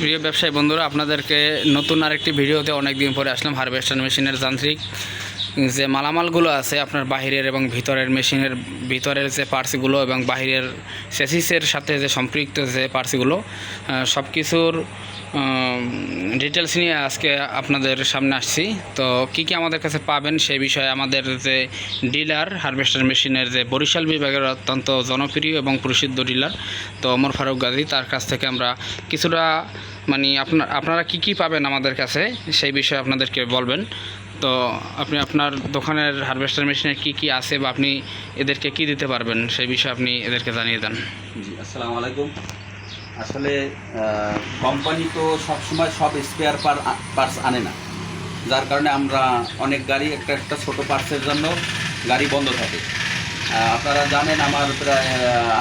প্রিয় ব্যবসায়ী বন্ধুরা, আপনাদেরকে নতুন আরেকটি ভিডিওতে অনেক দিন পরে আসলাম হারভেস্টার মেশিনের যান্ত্রিক। যে মালামালগুলো আছে আপনার বাহিরের এবং ভিতরের মেশিনের ভিতরের যে পার্টসগুলো এবং বাহিরের সেসিসের সাথে যে সম্পৃক্ত যে পার্টসগুলো সব কিছুর ডিটেলস নিয়ে আজকে আপনাদের সামনে আসছি। তো কি কি আমাদের কাছে পাবেন সেই বিষয়ে আমাদের যে ডিলার হারভেস্টার মেশিনের যে বরিশাল বিভাগের অত্যন্ত জনপ্রিয় এবং প্রসিদ্ধ ডিলার, তো ওমর ফারুক গাজী, তার কাছ থেকে আমরা কিছুটা মানে আপনার, আপনারা কি কি পাবেন আমাদের কাছে, সেই বিষয়ে আপনাদেরকে বলবেন। তো আপনি আপনার দোকানের হারভেস্টার মেশিনে কি কি আছে বা আপনি এদেরকে কি দিতে পারবেন, সেই বিষয়ে আপনি এদেরকে জানিয়ে দেন। জি, আসসালামু আলাইকুম। আসলে কোম্পানি তো সবসময় সব স্পেয়ার পার পার্টস আনে না। যার কারণে আমরা অনেক গাড়ি, একটা একটা ছোটো পার্টসের জন্য গাড়ি বন্ধ থাকে। আপনারা জানেন আমার প্রায়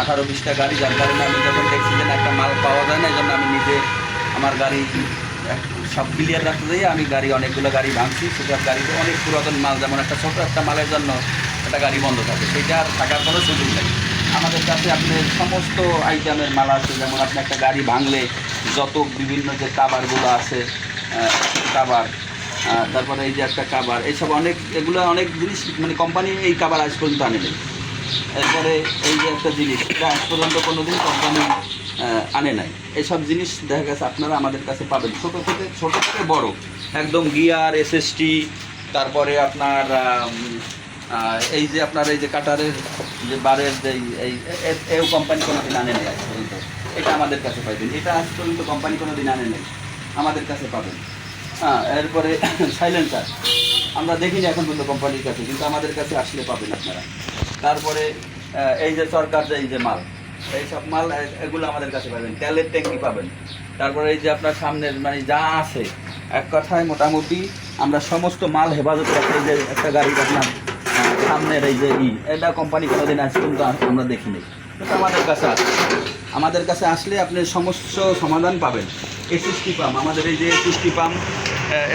আঠারো বিশটা গাড়ি, যার কারণে আমি যখন যে একটা মাল পাওয়া যায় না, এই জন্য আমি নিজে আমার গাড়ি সব ক্লিয়ার রাখতে যাই আমি গাড়ি, অনেকগুলো গাড়ি ভাঙছি। সেসব গাড়িতে অনেক পুরাতন মাল, যেমন একটা ছোটো একটা মালের জন্য একটা গাড়ি বন্ধ থাকে। সেটা থাকার কোনো সুযোগ নেই। আমাদের কাছে আপনি সমস্ত আইটেমের মাল আছে। যেমন আপনি একটা গাড়ি ভাঙলে যত বিভিন্ন যে কাবারগুলো আছে কাবার তারপরে এই যে একটা কাবার, এইসব অনেক, এগুলো অনেক জিনিস মানে কোম্পানি এই কাবার আজ পর্যন্ত আনে নেই এরপরে এই যে একটা জিনিস, এটা আজ পর্যন্ত কোনো দিন কোম্পানি আনে নাই। এসব জিনিস দেখা গেছে আপনারা আমাদের কাছে পাবেন। ছোট থেকে ছোট থেকে বড়। একদম গিয়ার, এসএসটি, তারপরে আপনার এই যে আপনার এই যে কাটারের যে বারের যে এই- এও কোম্পানি কোনো দিন আনে নেই আজ পর্যন্ত। এটা আমাদের কাছে পাইবেন। এটা আজ পর্যন্ত কোম্পানি কোনো দিন আনে নেই। আমাদের কাছে পাবেন। হ্যাঁ এরপরে সাইলেন্সার আমরা দেখিনি এখন পর্যন্ত কোম্পানির কাছে, কিন্তু আমাদের কাছে আসলে পাবেন আপনারা। তারপরে এই যে সরকার যে, এই যে মাল, এই সব মাল এগুলো আমাদের কাছে পাবেন, তেলের ট্যাঙ্কি পাবেন। তারপরে এই যে আপনার সামনের মানে যা আছে, এক কথায় মোটামুটি আমরা সমস্ত মাল হেফাজত রাখি যে একটা গাড়ি আপনার সামনের এই যে ই, এটা কোম্পানি কোনোদিন আজ আ- আমরা দেখিনি। আমাদের কাছে আছে। আমাদের কাছে আসলে আপনি সমস্ত সমাধান পাবেন। এই এসএসটি পাম্প আমাদের এই যে এসএসটি পাম্প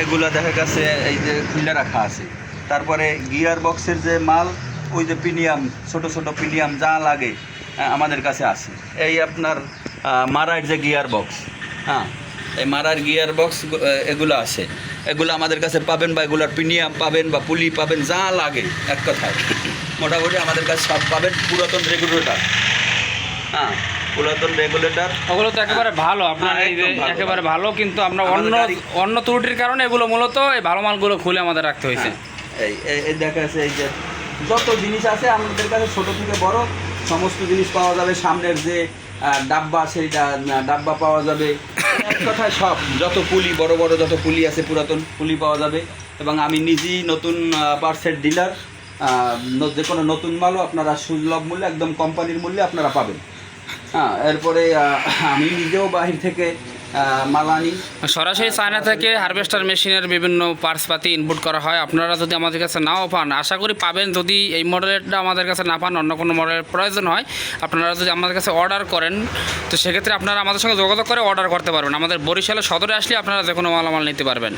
এগুলো দেখা গেছে, এই যে খুলে রাখা আছে। তারপরে গিয়ার বক্সের যে মাল, ওই যে প্রিমিয়াম ছোট ছোট প্রিমিয়াম যা লাগে আমাদের কাছে আছে। এই আপনার মারার যে গিয়ার বক্স হ্যাঁ এই মারার গিয়ার বক্স এগুলো আছে। এগুলো আমাদের কাছে পাবেন বা এগুলোর প্রিমিয়াম পাবেন বা পুলি পাবেন, যা লাগে, এক কথায়। মোটামুটি আমাদের কাছে সব পাবেন, পুরাতন রেগুলেটর। হ্যাঁ। পুরাতন রেগুলেটর ওগুলো তো একেবারে ভালো আপনার হ্যাঁ, এই একেবারে ভালো। কিন্তু আমরা অন্য অন্য ত্রুটির কারণে এগুলো মূলত এই ভালো মালগুলো খুলে আমাদের রাখতে হয়েছে। এই এই- দেখা যাচ্ছে এই যে যত জিনিস আছে আমাদের কাছে ছোট থেকে বড় সমস্ত জিনিস পাওয়া যাবে। সামনের যে ডাব্বা সেইটা ডাব্বা পাওয়া যাবে। এক কথায় সব যত পুলি বড় বড় যত পুলি আছে পুরাতন পুলি পাওয়া যাবে। এবং আমি নিজেই নতুন পার্সের ডিলার যে কোনো নতুন মালও আপনারা সুলভ মূল্যে একদম কোম্পানির মূল্যে আপনারা পাবেন। হ্যাঁ এরপরে আমি নিজেও বাহির থেকে সরাসরি চায়না থেকে হারভেস্টার মেশিনের বিভিন্ন পার্টস পাতি ইনপুট করা হয়। আপনারা যদি আমাদের কাছে নাও পান, আশা করি পাবেন যদি এই মডেলটা আমাদের কাছে না পান, অন্য কোনো মডেলের প্রয়োজন হয়, আপনারা যদি আমাদের কাছে অর্ডার করেন, তো সেক্ষেত্রে আপনারা আমাদের সঙ্গে যোগাযোগ করে অর্ডার করতে পারবেন। আমাদের বরিশালের সদরে আসলে আপনারা যে কোনো মালামাল নিতে পারবেন।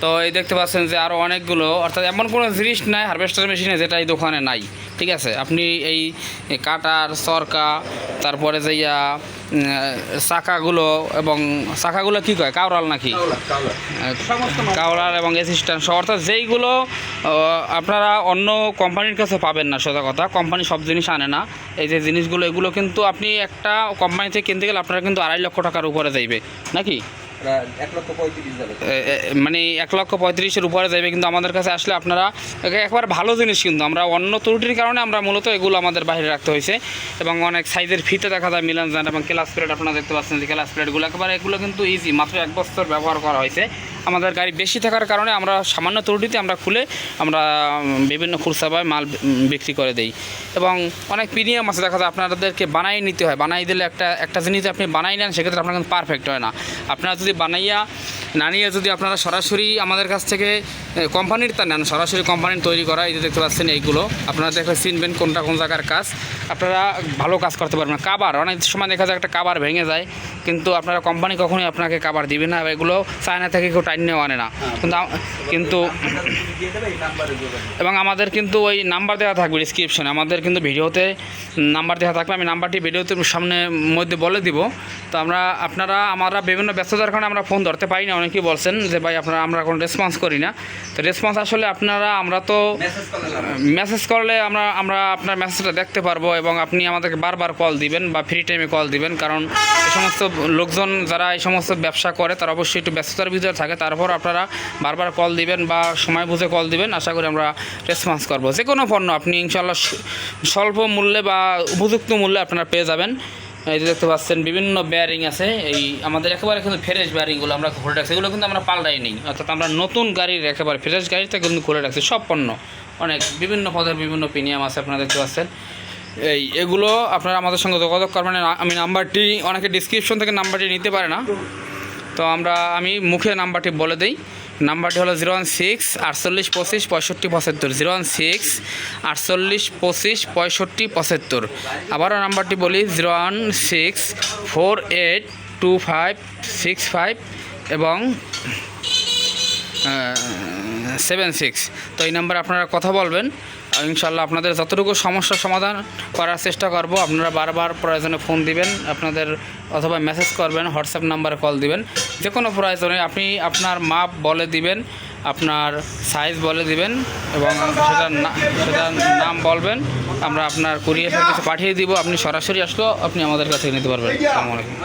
তো এই দেখতে পাচ্ছেন যে আরও অনেকগুলো অর্থাৎ এমন কোনো জিনিস নাই হারভেস্টার মেশিনে যেটা এই দোকানে নাই ঠিক আছে? আপনি এই কাটার সরকা তারপরে যে ইয়া চাকাগুলো এবং চাকাগুলো কী কয়? কাউরাল নাকি? কাউলার এবং অ্যাসিস্ট্যান্ট অর্থাৎ যেইগুলো আপনারা অন্য কোম্পানির কাছে পাবেন না সোজা কথা। কোম্পানি সব জিনিস আনে না। এই যে জিনিসগুলো এগুলো কিন্তু আপনি একটা কোম্পানি থেকে কিনতে গেলে আপনারা কিন্তু আড়াই লক্ষ টাকার উপরে যাইবে নাকি? মানে এক লক্ষ পঁয়ত্রিশের উপরে যাবে কিন্তু আমাদের কাছে আসলে আপনারা একবার ভালো জিনিস কিন্তু, আমরা অন্য ত্রুটির কারণে আমরা মূলত এগুলো আমাদের বাইরে রাখতে হয়েছে। এবং অনেক সাইজের ফিতে দেখা যায় মিলান যান এবং ক্লাস প্লেট, আপনারা দেখতে পাচ্ছেন যে ক্লাস প্লেটগুলো একেবারে এগুলো কিন্তু ইজি মাত্র এক বছর ব্যবহার করা হয়েছে। আমাদের গাড়ি বেশি থাকার কারণে আমরা সামান্য ত্রুটিতে আমরা খুলে আমরা বিভিন্ন খুরসাবায় মাল বিক্রি করে দেই। এবং অনেক প্রিমিয়াম আছে, দেখা যায় আপনাদেরকে বানাই নিতে হয়। বানাই দিলে একটা একটা জিনিস আপনি বানাই নেন, সেক্ষেত্রে আপনার কিন্তু পারফেক্ট হয় না। আপনারা যদি বানাইয়া না নিয়ে যদি আপনারা সরাসরি আমাদের কাছ থেকে কোম্পানির তা নেন, সরাসরি কোম্পানির তৈরি করা, এই যে দেখতে পাচ্ছেন এইগুলো, আপনারা দেখে চিনবেন কোনটা কোন জায়গার কাজ। আপনারা ভালো কাজ করতে পারবেন কাবার, অনেক সময় দেখা যায় একটা কাবার ভেঙে যায়। কিন্তু আপনারা কোম্পানি কখনোই আপনাকে কাবার দিবে না এগুলো চায়না থেকে কেউ টাইম নেওয়া আনে না। কিন্তু কিন্তু এবং আমাদের কিন্তু ওই নাম্বার দেওয়া থাকবে ডিসক্রিপশনে আমাদের কিন্তু ভিডিওতে নাম্বার দেওয়া থাকবে। আমি নাম্বারটি ভিডিওতে সামনে মধ্যে বলে দিব। তো আমরা আপনারা আমরা বিভিন্ন ব্যস্ততার কারণে আমরা ফোন ধরতে পারি না। অনেকেই বলছেন যে ভাই আপনারা আমরা কোনো রেসপন্স করি না। তো রেসপন্স আসলে আপনারা আমরা তো মেসেজ করলে মেসেজ করলে আমরা আমরা আপনার মেসেজটা দেখতে পারব এবং আপনি আমাদেরকে বারবার কল দিবেন বা ফ্রি টাইমে কল দিবেন। কারণ এই সমস্ত লোকজন যারা এই সমস্ত ব্যবসা করে, তারা অবশ্যই একটু ব্যস্ততার ভিতরে থাকে। তারপর আপনারা বারবার কল দিবেন বা সময় বুঝে কল দিবেন। আশা করি আমরা রেসপন্স করব। যে কোনো পণ্য আপনি ইনশাল্লাহ স্বল্প মূল্যে বা উপযুক্ত মূল্যে আপনারা পেয়ে যাবেন। এই যে দেখতে পাচ্ছেন, বিভিন্ন বেয়ারিং আছে। এই আমাদের একেবারে কিন্তু ফ্রেশ বেয়ারিংগুলো আমরা খুলে রাখছি। এগুলো কিন্তু আমরা পাল্টাই নেই। অর্থাৎ আমরা নতুন গাড়ির একেবারে ফ্রেশ গাড়িতে কিন্তু খুলে রাখছি। সব পণ্য অনেক বিভিন্ন পদের বিভিন্ন প্রিমিয়াম আছে, আপনারা দেখতে পাচ্ছেন। এই, এগুলো আপনারা আমাদের সঙ্গে যোগাযোগ করবেন। আমি নাম্বারটি, অনেকে ডিসক্রিপশন থেকে নাম্বারটি নিতে পারে না। তো আমরা, আমি মুখে নাম্বারটি বলে দিই। নাম্বারটি হলো জিরো ওয়ান সিক্স আটচল্লিশ পঁচিশ পঁয়ষট্টি পঁচাত্তর। জিরো ওয়ান সিক্স আটচল্লিশ পঁচিশ পঁয়ষট্টি পঁচাত্তর। আবারও নাম্বারটি বলি, zero one six four eight two five six five এবং সেভেন সিক্স। তো এই নাম্বারে আপনারা কথা বলবেন। ইনশাল্লাহ আপনাদের যতটুকু সমস্যার সমাধান করার চেষ্টা করব, আপনারা বারবার প্রয়োজনে ফোন দিবেন, আপনাদের অথবা মেসেজ করবেন হোয়াটসঅ্যাপ নাম্বারে কল দিবেন। যে কোনো প্রয়োজনে আপনি আপনার মাপ বলে দিবেন, আপনার সাইজ বলে দিবেন এবং সেটার সেটার নাম বলবেন, আমরা আপনার কুরিয়ার সার্ভিসে পাঠিয়ে দিব, আপনি সরাসরি আসলেও আপনি আমাদের কাছে নিতে পারবেন। আসসালামু আলাইকুম।